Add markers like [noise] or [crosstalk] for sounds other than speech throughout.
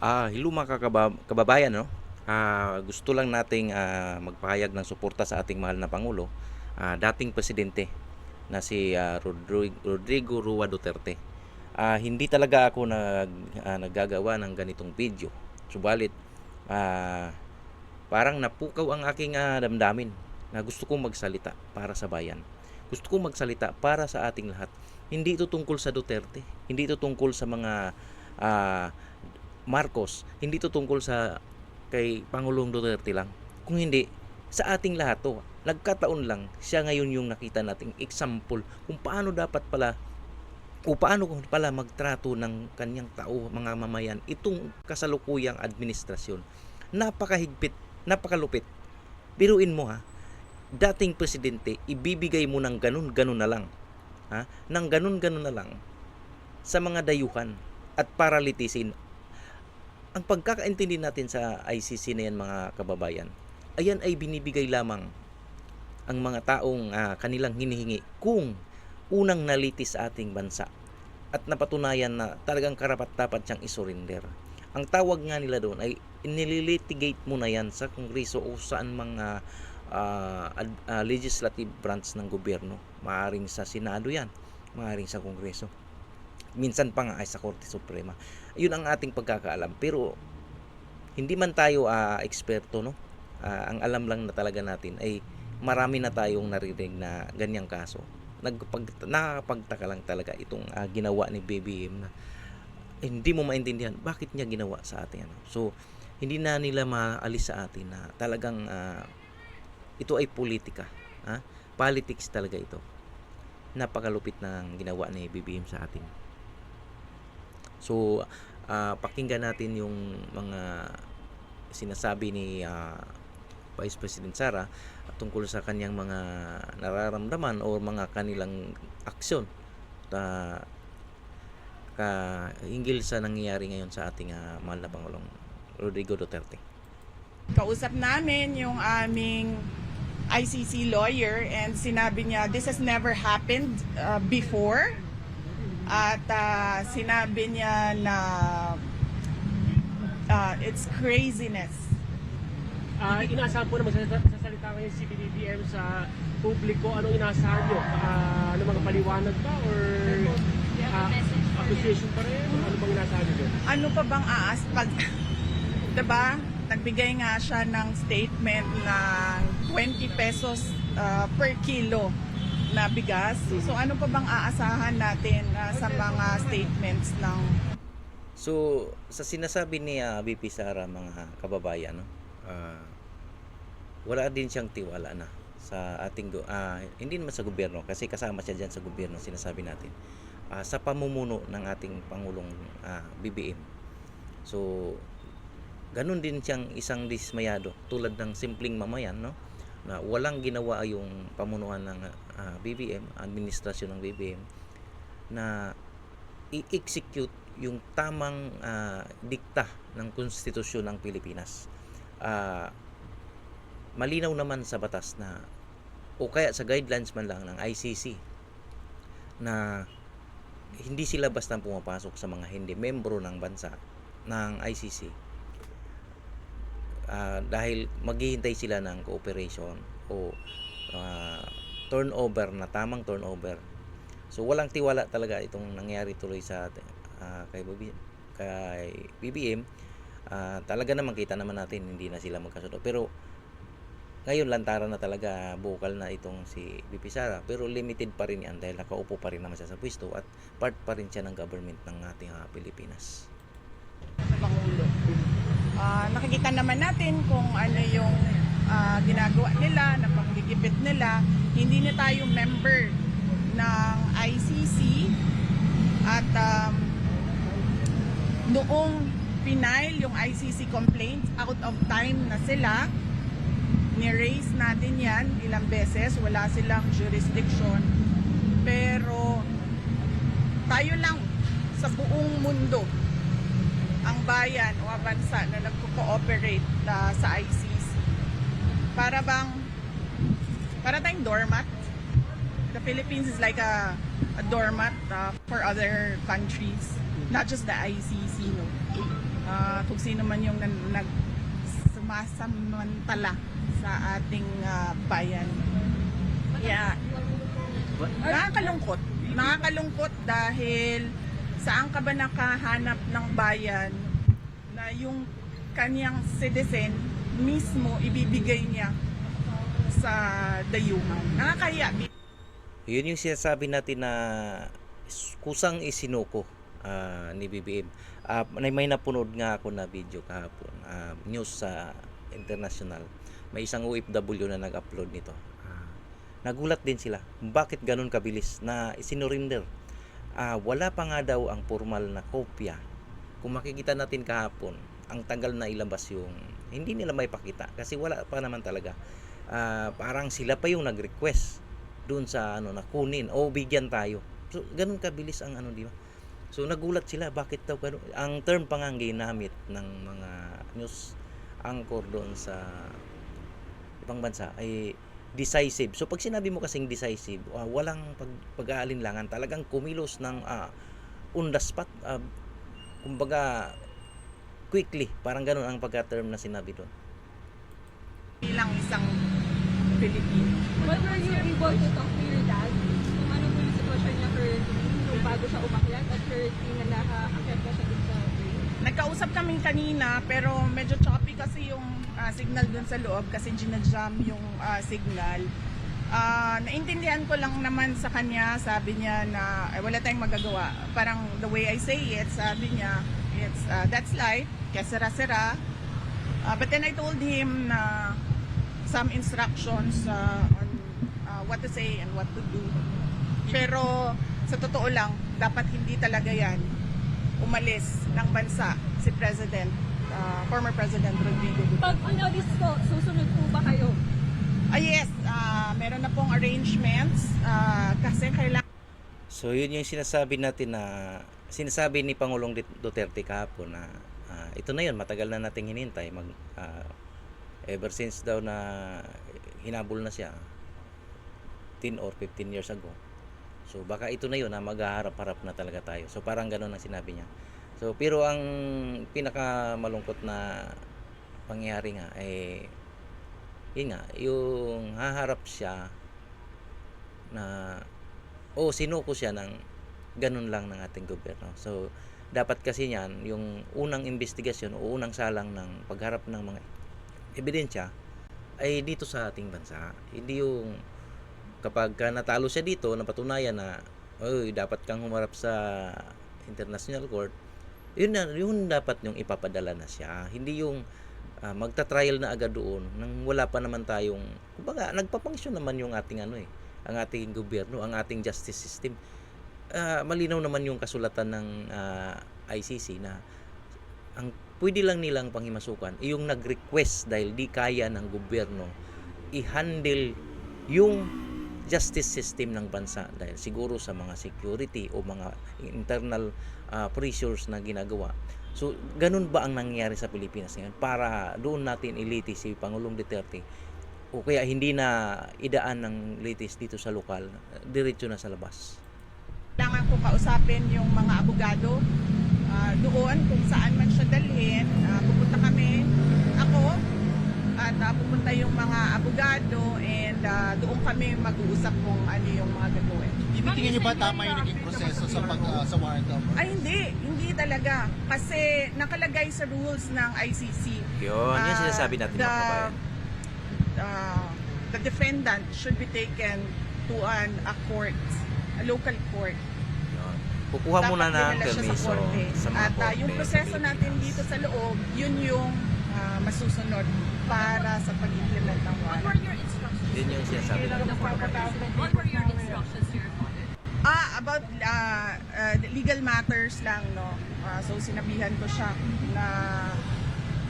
Ah, hello mga kakaba- kababayan, no? Ah, gusto lang nating ah, magpahayag ng suporta sa ating mahal na Pangulo, ah, dating presidente na si ah, Rodri- Rodrigo Rua Duterte. Ah, hindi talaga ako nag, ah, naggagawa ng ganitong video. Subalit, ah, parang napukaw ang aking ah, damdamin na gusto kong magsalita para sa bayan. Gusto kong magsalita para sa ating lahat. Hindi ito tungkol sa Duterte. Hindi ito tungkol sa mga ah, Marcos, hindi ito tungkol sa kay Pangulong Duterte lang. Kung hindi, sa ating lahat to. Nagkataon lang, siya ngayon yung nakita nating example kung paano dapat pala o paano pala magtrato ng kanyang tao, mga mamayan, itong kasalukuyang administrasyon. Napakahigpit, napakalupit. Biruin mo ha, dating presidente, ibibigay mo ng ganun-ganun na lang. Ha? Nang ganun-ganun na lang sa mga dayuhan at paralitisin ang pagkakaintindi natin sa ICC na yan mga kababayan, ayan ay binibigay lamang ang mga taong ah, kanilang hinihingi kung unang nalitis sa ating bansa at napatunayan na talagang karapat dapat siyang isurrender. Ang tawag nga nila doon ay nililitigate mo na yan sa kongreso o saan mga ah, ad- ah, legislative branch ng gobyerno. Maaring sa Senado yan, maaring sa kongreso minsan pa nga ay sa Korte Suprema. Yun ang ating pagkakaalam. Pero hindi man tayo ah, eksperto, no? Ah, ang alam lang na talaga natin ay marami na tayong narinig na ganyang kaso. Nagpag, nakakapagtaka lang talaga itong ah, ginawa ni BBM na hindi mo maintindihan bakit niya ginawa sa atin. Ano? So, hindi na nila maalis sa atin na talagang ah, ito ay politika. Ha? Politics talaga ito. Napakalupit ng ginawa ni BBM sa atin. So, ah, pakinggan natin yung mga sinasabi ni ah, Vice President Sara tungkol sa kanyang mga nararamdaman o mga kanilang aksyon ta ka hinggil sa nangyayari ngayon sa ating ah, mahal na Pangulong Rodrigo Duterte. Kausap namin yung aming ICC lawyer and sinabi niya this has never happened uh, before at uh, sinabi niya na uh, it's craziness. Ah, inaasahan po na magsasalita sasalita ngayon si BBM sa publiko. Anong inaasahan nyo? Ah, ano mga paliwanag ba? Or ah, accusation pa rin? Ano bang inaasahan nyo? Ano pa bang aas pag [laughs] 'di ba? Nagbigay nga siya ng statement ng 20 pesos uh, per kilo na bigas. So ano pa bang aasahan natin uh, sa mga statements ng So, sa sinasabi ni ah, VP Sara mga kababayan, no? ah, wala din siyang tiwala na sa ating ah, hindi naman sa gobyerno kasi kasama siya diyan sa gobyerno sinasabi natin Ah, sa pamumuno ng ating pangulong ah, BBM. So, ganun din siyang isang dismayado tulad ng simpleng mamayan, no? Na walang ginawa yung pamunuan ng ah, BBM, administrasyon ng BBM na i-execute yung tamang ah, dikta ng konstitusyon ng Pilipinas. Ah, malinaw naman sa batas na o kaya sa guidelines man lang ng ICC na hindi sila basta pumapasok sa mga hindi membro ng bansa ng ICC Ah, dahil maghihintay sila ng cooperation o ah, turnover na tamang turnover So walang tiwala talaga itong nangyari tuloy sa ah, kay BBM, kay BBM. Ah, talaga naman kita naman natin hindi na sila magkasundo. Pero ngayon lantaran na talaga bukal na itong si BP Sara pero limited pa rin yan dahil nakaupo pa rin naman siya sa pwesto at part pa rin siya ng government ng ating ah, Pilipinas. Ah, nakikita naman natin kung ano yung ah, ginagawa nila, na panggigipit nila. Hindi na tayo member ng ICC at um, noong final yung ICC complaint, out of time na sila. Ni-raise natin yan ilang beses, wala silang jurisdiction. Pero tayo lang sa buong mundo ang bayan o ang bansa na nagko-cooperate ah, sa ICC. Para bang para tayong doormat. The Philippines is like a, a doormat uh, for other countries, not just the ICC. No? Ah, kung sino man yung nag sumasamantala sa ating ah, bayan. Yeah. Nakakalungkot. Nakakalungkot dahil saan ka ba nakahanap ng bayan na yung kanyang citizen mismo ibibigay niya sa dayuhan. Nakakaya. Yun yung sinasabi natin na kusang isinuko ah, ni BBM. Ah, may, napunod nga ako na video kahapon, ah, news sa international. May isang OFW na nag-upload nito. Ah, nagulat din sila. Bakit ganun kabilis na isinurinder? Ah, wala pa nga daw ang formal na kopya. Kung makikita natin kahapon, ang tagal na ilabas yung hindi nila may pakita kasi wala pa naman talaga. Ah, parang sila pa yung nag-request doon sa ano na kunin o bigyan tayo. So ganun kabilis ang ano di ba? So nagulat sila bakit daw ganun. Ang term pa nga ginamit ng mga news anchor doon sa ibang bansa ay decisive. So pag sinabi mo kasing decisive, ah, walang pag, pag-aalinlangan, talagang kumilos ng ah, on the spot, ah, kumbaga quickly, parang ganun ang pagka-term na sinabi doon. bilang isang Pilipino. But were you able to talk to your dad? Kung ano po yung sitwasyon niya currently, nung bago siya umakyat at currently na nakaakyat na siya sa train? Nagkausap kami kanina pero medyo kasi yung ah, signal dun sa loob kasi ginajam yung ah, signal. Ah, naintindihan ko lang naman sa kanya, sabi niya na eh, wala tayong magagawa. Parang the way I say it, sabi niya, it's ah, that's life, kaya sira-sira. Ah, but then I told him na some instructions ah, on ah, what to say and what to do. Pero sa totoo lang, dapat hindi talaga yan umalis ng bansa si President, ah, former President Rodrigo Duterte. Pag on-audit po, susunod po ba kayo? Ah yes, ah, meron na pong arrangements ah, kasi kailangan So yun yung sinasabi natin na sinasabi ni Pangulong Duterte kahapon na ah, ito na yun matagal na nating hinintay mag ah, ever since daw na hinabol na siya 10 or 15 years ago. So baka ito na yun na maghaharap-harap na talaga tayo. So parang ganun ang sinabi niya. So pero ang pinaka malungkot na pangyayari nga eh yun nga yung haharap siya na o sinuko siya ng ganun lang ng ating gobyerno. So, dapat kasi niyan, yung unang investigasyon o unang salang ng pagharap ng mga ebidensya ay dito sa ating bansa. Hindi yung kapag ka natalo siya dito, napatunayan na oy, dapat kang humarap sa international court, yun, na, yun dapat yung ipapadala na siya. Hindi yung ah, magta-trial na agad doon nang wala pa naman tayong kumbaga nagpapangsyon naman yung ating ano eh ang ating gobyerno ang ating justice system Ah, malinaw naman yung kasulatan ng ah, ICC na ang pwede lang nilang panghimasukan ay yung nag-request dahil di kaya ng gobyerno i-handle yung justice system ng bansa dahil siguro sa mga security o mga internal ah, pressures na ginagawa So, ganun ba ang nangyayari sa Pilipinas ngayon para doon natin iliti si Pangulong Duterte o kaya hindi na idaan ng litis dito sa lokal, diretso na sa labas. kailangan ko kausapin yung mga abogado ah, doon kung saan man siya dalhin. Ah, pupunta kami, at ah, pupunta yung mga abogado and ah, doon kami mag-uusap kung ano yung mga gagawin. Tinitingnan niyo ba tama yung naging proseso sa pag ah, sa warrant of Ay hindi, hindi talaga. Kasi nakalagay sa rules ng ICC. Yun, yun Ah, sinasabi natin the, uh, the defendant should be taken to an a court, a local court. Yun. Kukuha muna Dapat ng dinala siya permiso sa korte. sa mga At korte yung proseso natin dito sa loob, yun yung ah, masusunod para sa pag-implement ng What warrant. were your instructions? Yun yung sinasabi natin. What were your instructions to your father? Ah, about ah, ah, legal matters lang, no? Ah, so, sinabihan ko siya na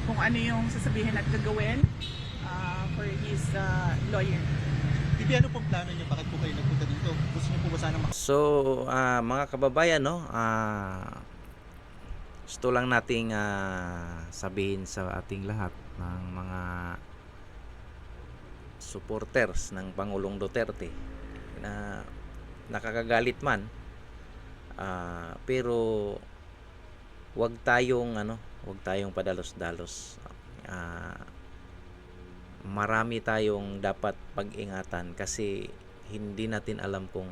kung ano yung sasabihin at gagawin ah, for his ah, lawyer. Bibi, ano pong plano niyo? Bakit po kayo nagpunta dito? Gusto niyo po ba sana mak- So, ah, mga kababayan, no, ah, gusto lang nating ah, sabihin sa ating lahat ng mga supporters ng Pangulong Duterte na nakakagalit man ah, pero wag tayong ano huwag tayong padalos-dalos. Ah, marami tayong dapat pag-ingatan kasi hindi natin alam kung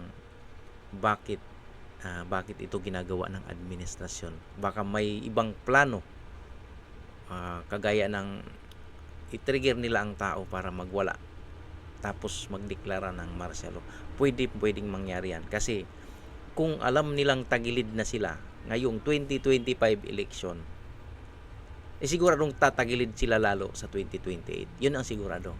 bakit ah, bakit ito ginagawa ng administrasyon. Baka may ibang plano ah, kagaya ng i-trigger nila ang tao para magwala tapos magdeklara ng martial law. Pwede pwedeng mangyari yan kasi kung alam nilang tagilid na sila ngayong 2025 election eh siguradong tatagilid sila lalo sa 2028. Yun ang sigurado.